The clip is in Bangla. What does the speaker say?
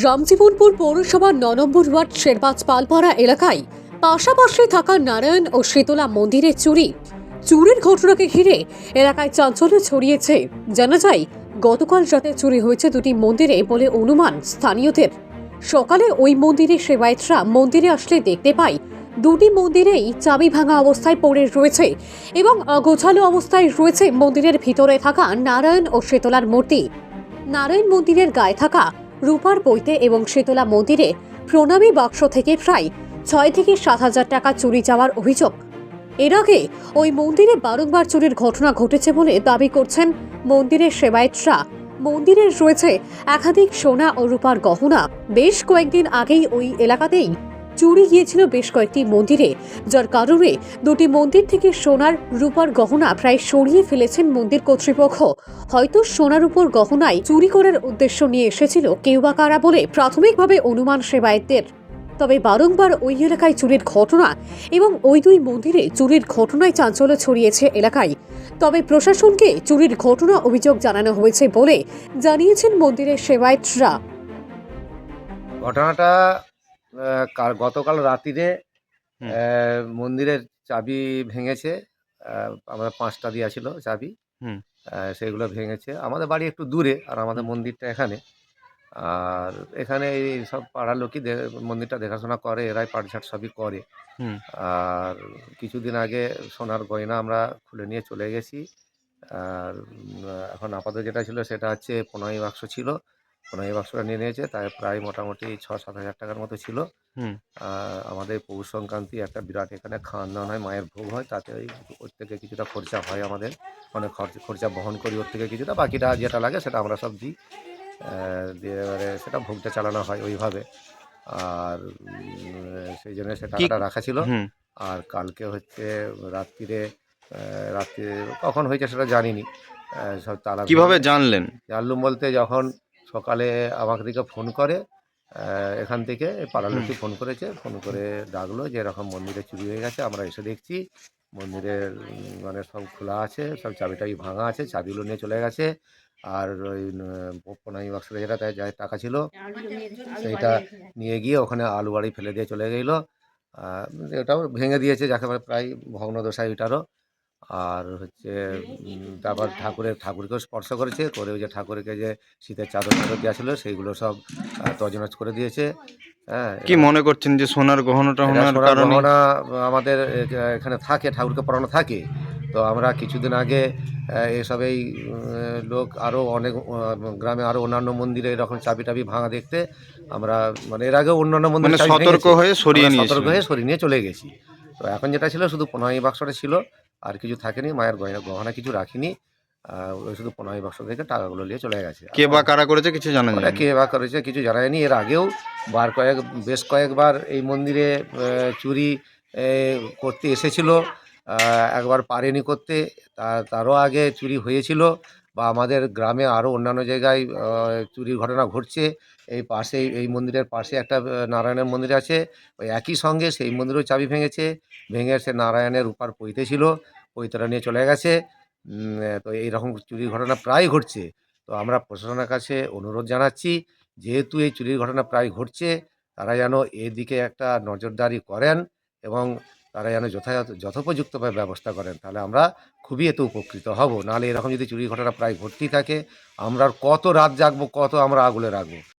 রামজীবনপুর পৌরসভার ন নম্বর ওয়ার্ড শেরবাজ পালপাড়া এলাকায় পাশাপাশি থাকা নারায়ণ ও শীতলা মন্দিরে চুরি। চুরির ঘটনাকে ঘিরে এলাকায় চাঞ্চল্য ছড়িয়েছে। জানা যায়, গতকাল রাতে চুরি হয়েছে দুটি মন্দিরে বলে অনুমান স্থানীয়দের। সকালে ওই মন্দিরে সেবায়তরা মন্দিরে আসলে দেখতে পায়, দুটি মন্দিরেই চাবি ভাঙা অবস্থায় পড়ে রয়েছে এবং অগোছালো অবস্থায় রয়েছে মন্দিরের ভিতরে থাকা নারায়ণ ও শীতলার মূর্তি। নারায়ণ মন্দিরের গায়ে থাকা রূপার বইতে এবং শীতলা মন্দিরে প্রণামী বাক্স থেকে প্রায় ছয় থেকে সাত হাজার টাকা চুরি যাওয়ার অভিযোগ। এর আগে ওই মন্দিরে বারংবার চুরির ঘটনা ঘটেছে বলে দাবি করছেন মন্দিরের সেবায়তরা। মন্দিরের রয়েছে একাধিক সোনা ও রূপার গহনা। বেশ কয়েকদিন আগেই ওই এলাকাতেই চুরি গিয়েছিল বেশ কয়েকটি মন্দিরে, যার কারণে দুটি মন্দির থেকে সোনার রূপার গহনা প্রায় সরিয়ে ফেলেছেন মন্দির কর্তৃপক্ষ। হয়তো সোনার উপর গহনায় চুরি করার উদ্দেশ্য নিয়ে এসেছিল কেউ বা কারা বলে প্রাথমিকভাবে অনুমান সেবায়তদের। তবে বারংবার ওই এলাকায় চুরির ঘটনা এবং ওই দুই মন্দিরে চুরির ঘটনায় চাঞ্চল্য ছড়িয়েছে এলাকায়। তবে প্রশাসনকে চুরির ঘটনা অভিযোগ জানানো হয়েছে বলে জানিয়েছেন মন্দিরের সেবায়তরা। ঘটনাটা গতকাল রাত্রিরে মন্দিরের চাবি ভেঙেছে। আমাদের পাঁচটা দেওয়া ছিল চাবি। সেগুলো ভেঙেছে। আমাদের বাড়ি একটু দূরে আর আমাদের মন্দিরটা এখানে। আর এখানে এই সব পাড়ার লোকই মন্দিরটা দেখাশোনা করে এরাই পাটঝাট সবই করে। আর কিছুদিন আগে সোনার গয়না আমরা খুলে নিয়ে চলে গেছি। আর এখন আপাতত যেটা ছিল সেটা হচ্ছে পনেরোই বাক্স ছিল। পনেরোই বাক্সটা নিয়ে নিয়েছে। তাই প্রায় মোটামুটি ছ সাত হাজার টাকার মতো ছিল। আমাদের পৌষ সংক্রান্তি একটা বিরাট এখানে খাওয়ান দাওয়ান হয় মায়ের ভোগ হয়। তাতে ওই ওর থেকে কিছুটা খরচা হয় আমাদের। মানে খরচ খরচা বহন করি ওর থেকে কিছুটা। বাকিটা যেটা লাগে সেটা আমরা সব দিই। দিয়ে এবারে সেটা ভোগটা চালানো হয় ওইভাবে। আর সেই জন্য সে টাকাটা রাখা ছিল। আর কালকে হচ্ছে রাত্রিরে রাত্রে কখন হয়েছে সেটা জানিনি। সব তালা কীভাবে জানলেন? জানলুম বলতে যখন সকালে আমাকে দিকে ফোন করে এখান থেকে পাড়ার লোকই ফোন করেছে ফোন করে ডাকলো যে এরকম মন্দিরে চুরি হয়ে গেছে আমরা এসে দেখছি মন্দিরের মানে সব খোলা আছে সব চাবি টাবি ভাঙা আছে চাবিগুলো নিয়ে চলে গেছে আর ওই পোনাই বাক্সে যেটা তাই যা টাকা ছিল সেইটা নিয়ে গিয়ে ওখানে আলু বাড়ি ফেলে দিয়ে চলে গেল এটাও ভেঙে দিয়েছে যাকে প্রায় ভগ্নদশা এটারও আর হচ্ছে তারপর ঠাকুরের ঠাকুরকেও স্পর্শ করেছে করে ওই যে ঠাকুরকে যে শীতের চাদর চাদর দেওয়া ছিল সেইগুলো সব তছনছ করে দিয়েছে। হ্যাঁ কি মনে করছেন যে সোনার গহনাটা সোনার গহনা আমাদের এখানে থাকে ঠাকুরকে পড়ানো থাকে। তো আমরা কিছুদিন আগে এসবেই লোক আরও অনেক গ্রামে আরও অন্যান্য মন্দিরে এরকম চাবি টাবি ভাঙা দেখতে আমরা মানে এর আগে অন্যান্য মানে মন্দিরে সতর্ক হয়ে সরিয়ে সতর্ক হয়ে সরিয়ে নিয়ে চলে গেছি। তো এখন যেটা ছিল শুধু পনেরোই বাক্সটা ছিল। আর কিছু থাকেনি মায়ের গয়না গহনা কিছু রাখিনি ওই শুধু পনেরোই বাক্স থেকে টাকাগুলো নিয়ে চলে গেছে। কে বা কারা করেছে কিছু জানা যায় কে বা করেছে কিছু জানা যায়নি। এর আগেও বার কয়েক বেশ কয়েকবার এই মন্দিরে চুরি করতে এসেছিল একবার পারেনি করতে তা- তারও আগে চুরি হয়েছিল বা আমাদের গ্রামে আরও অন্যান্য জায়গায় চুরির ঘটনা ঘটছে এই পাশেই এই মন্দিরের পাশে একটা নারায়ণের মন্দির আছে। ওই একই সঙ্গে সেই মন্দিরেও চাবি ভেঙেছে। ভেঙে সে নারায়ণের উপার পৈতে ছিল, পৈতরা নিয়ে চলে গেছে। তো এইরকম চুরির ঘটনা প্রায় ঘটছে। তো আমরা প্রশাসনের কাছে অনুরোধ জানাচ্ছি, যেহেতু এই চুরির ঘটনা প্রায় ঘটছে, তারা যেন এদিকে একটা নজরদারি করেন এবং তারা যেন যথাযথ, যথোপযুক্তভাবে ব্যবস্থা করেন। তাহলে আমরা খুবই এতে উপকৃত হব। নাহলে এরকম যদি চুরির ঘটনা প্রায় ঘটতেই থাকে, আমরা কত রাত জাগবো, কত আমরা আগুলে রাখব?